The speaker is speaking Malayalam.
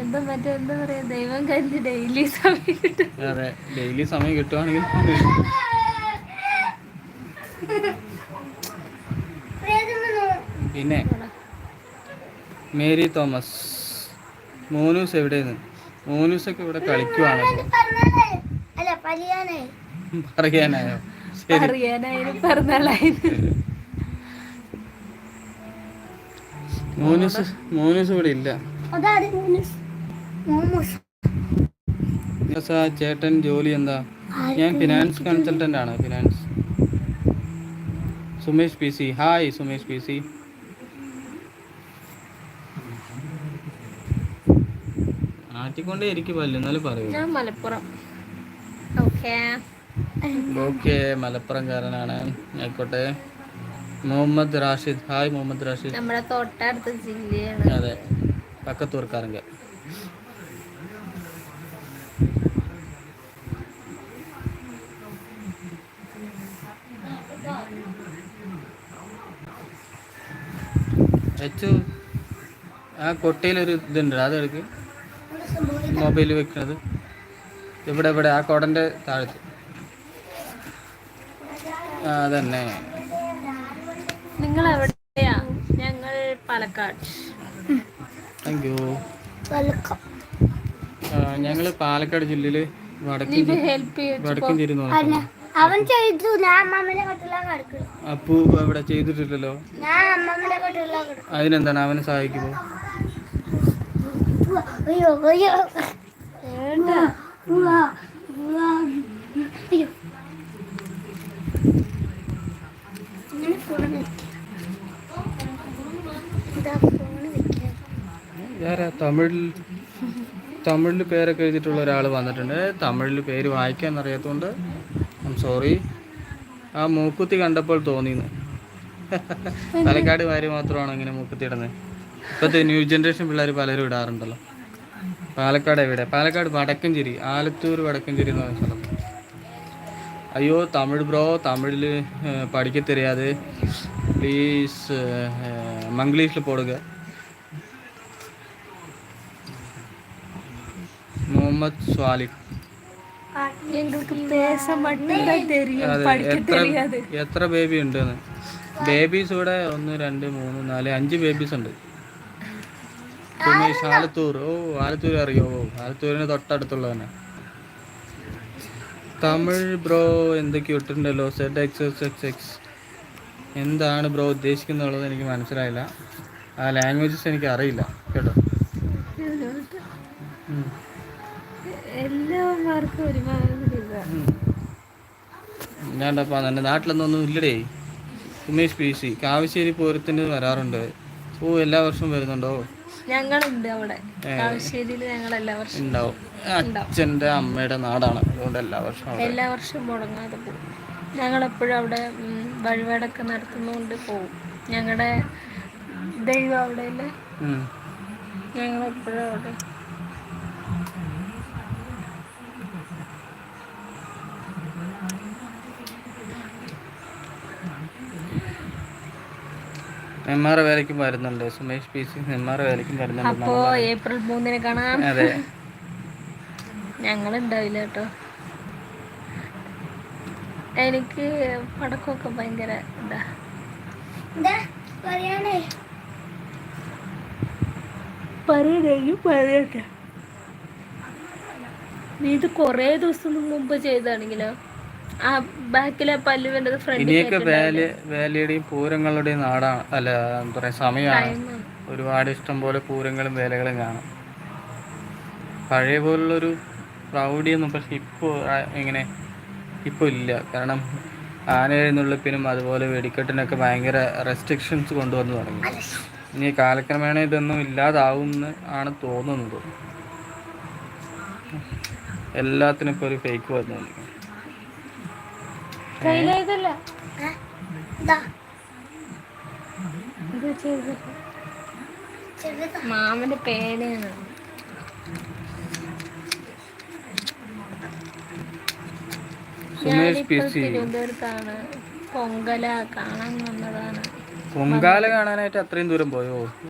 എന്താ മറ്റേ എന്താ പറയാ ദൈവം കരുതി ഡെയിലി സമയം കിട്ടും. അതെ ഡെയിലി സമയം കിട്ടുവാണെങ്കിൽ പിന്നെ മേരി തോമസ്. മോനൂസ് എവിടെയെന്ന് മോനൂസൊക്കെ ഇവിടെ കളിക്കുവാണ് അല്ല പരിയാനേ പറയാനായോ? മോനൂസ് മോനൂസ് ഇവിടെ ഇല്ല. ചേട്ടൻ ജോലി എന്താ? ഞാൻ ഫിനാൻസ് കൺസൾട്ടന്റ് ആണ് finance Sumesh P C. Hi Sumesh P C. ആറ്റിക്കൊണ്ടേ ഇരിക്കുമല്ലോ എന്നാലും പറയൂ. ഞാൻ മലപ്പുറം. ഓക്കെ. ഓക്കെ മലപ്പുറംകാരനാണ്. ആയിക്കോട്ടെ. മുഹമ്മദ് റാഷിദ്. ഹായ് മുഹമ്മദ് റാഷിദ്. നമ്മുടെ തൊട്ടടുത്ത ജില്ലയാണ്. അതെ. പക്കത്തൂർക്കാരങ്ക അച്ചു ആ കൊട്ടയിലൊരു ഇതുണ്ട് അതെടുക്ക് മൊബൈൽ വെക്കുന്നത് ഇവിടെ ഇവിടെ ആ കുടൻ്റെ താഴത്ത് ആ അതന്നെ നിങ്ങൾ എവിടെയാ ഞങ്ങൾ പാലക്കാട് താങ്ക് യു വെൽക്കം ഞങ്ങൾ പാലക്കാട് ജില്ലയിൽ വടക്കൻ നോക്കുന്നു അവൻ ചെയ്തു. അപ്പു അവിടെ ചെയ്തിട്ടില്ലല്ലോ? അതിനെന്താണ്? അവനെ സഹായിക്കുമോ? അയ്യോ. തമിഴിൽ തമിഴിൽ പേരൊക്കെ എഴുതിയിട്ടുള്ള ഒരാൾ വന്നിട്ടുണ്ട്. തമിഴിൽ പേര് വായിക്കാൻ അറിയാത്തതുകൊണ്ട് ഐം സോറി ആ മൂക്കുത്തി കണ്ടപ്പോൾ തോന്നിന്ന്. പാലക്കാട് വാര് മാത്രമാണ് അങ്ങനെ മൂക്കുത്തി ഇടുന്നത്. ഇപ്പോഴത്തെ ന്യൂ ജനറേഷൻ പിള്ളേർ പലരും ഇടാറുണ്ടല്ലോ. പാലക്കാട് എവിടെ? പാലക്കാട് വടക്കഞ്ചേരി. ആലത്തൂർ വടക്കഞ്ചേരി എന്ന് പറഞ്ഞ സ്ഥലം. അയ്യോ തമിഴ് ബ്രോ തമിഴിൽ പഠിക്ക പ്ലീസ് മംഗ്ലീഷിൽ പോടുക. മുഹമ്മദ് സ്വാലിഹ്. എത്ര എത്ര ബേബി ഉണ്ട് ബേബീസ് ഇവിടെ ഒന്ന് രണ്ട് മൂന്ന് നാല് അഞ്ച് ബേബീസ് ഉണ്ട്. പിന്നെ ആലത്തൂർ ഓ ആലത്തൂർ അറിയോ? ആലത്തൂരിന് തൊട്ടടുത്തുള്ള തന്നെ തമിഴ് ബ്രോ എന്തൊക്കെ ഇട്ടിട്ടുണ്ടല്ലോ. Z X X X X എന്താണ് ബ്രോ ഉദ്ദേശിക്കുന്നുള്ളത് എനിക്ക് മനസ്സിലായില്ല. ആ ലാംഗ്വേജസ് എനിക്ക് അറിയില്ല. കേട്ടോ. എല്ലാവർക്കും ഒരുമാതിരി ഇതാ. ഞാണ്ടപ്പാ എന്റെ നാട്ടിലൊന്നും ഇല്ലടേ. ഉമേഷ് പി സി കാവശ്ശേരി പൂരത്തിന് വരാറുണ്ട്. ഓ എല്ലാ വർഷവും വരുന്നുണ്ടോ? ഞങ്ങളുണ്ട് അവിടെ. കാവശ്ശേരിയിൽ ഞങ്ങൾ എല്ലാ വർഷവും ഉണ്ടാവും. അച്ഛന്റെ അമ്മയുടെ നാടാണ്. അതുകൊണ്ട് എല്ലാ വർഷവും എല്ലാ വർഷവും മുടങ്ങാതെ പോകും. ഞങ്ങൾ എപ്പോഴും അവിടെ വഴിപാടൊക്കെ നടത്തുന്നതുകൊണ്ട് പോകും. ഞങ്ങളുടെ ദൈവം അവിടെ എപ്പോഴും ഞങ്ങളെപ്പോഴും അവിടെ നെന്മാറ വേലയ്ക്കും വരുന്നുണ്ട് സുമേഷ് പി സി നെന്മാറ വേലയ്ക്കും വരുന്നുണ്ട് അപ്പോ ഏപ്രിൽ മൂന്നിന് കാണാം. അതെ. ഞങ്ങളുണ്ടാവില്ല കേട്ടോ. എനിക്ക് പടക്കമൊക്കെ ഭയങ്കര ഇതാ. പറയണെങ്കിൽ പറയട്ടെ. നീ ഇത് കൊറേ ദിവസം മുമ്പ് ചെയ്താണെങ്കിലോ ആ ബാക്കിലെ പല്ല് വേണ്ടത് ഇനിയൊക്കെ വേല വേലയുടെയും പൂരങ്ങളുടെയും നാടാണ്. അല്ല എന്താ പറയുക സമയമാണ്. ഒരുപാട് ഇഷ്ടം പോലെ പൂരങ്ങളും വേലകളും കാണാം. പഴയ പോലുള്ളൊരു പ്രൗഢിയൊന്നും പക്ഷെ ഇപ്പോൾ ഇങ്ങനെ ഇപ്പോൾ ഇല്ല. കാരണം ആന എഴുന്നള്ളിപ്പിനും അതുപോലെ വെടിക്കെട്ടിനൊക്കെ ഭയങ്കര റെസ്ട്രിക്ഷൻസ് കൊണ്ടുവന്നു തുടങ്ങി. ഇനി കാലക്രമേണ ഇതൊന്നും ഇല്ലാതാവും എന്ന് ആണ് തോന്നുന്നത്. എല്ലാത്തിനും ഇപ്പോൾ ഒരു ഫേക്ക് വന്നു. കയ്യിലേതല്ല മാമന്റെ പേനയാണ് തിരുവനന്തപുരത്താണ്. പൊങ്കല കാണാൻ വന്നതാണ്. പൊങ്കാല കാണാനായിട്ട് അത്രയും ദൂരം പോയോ?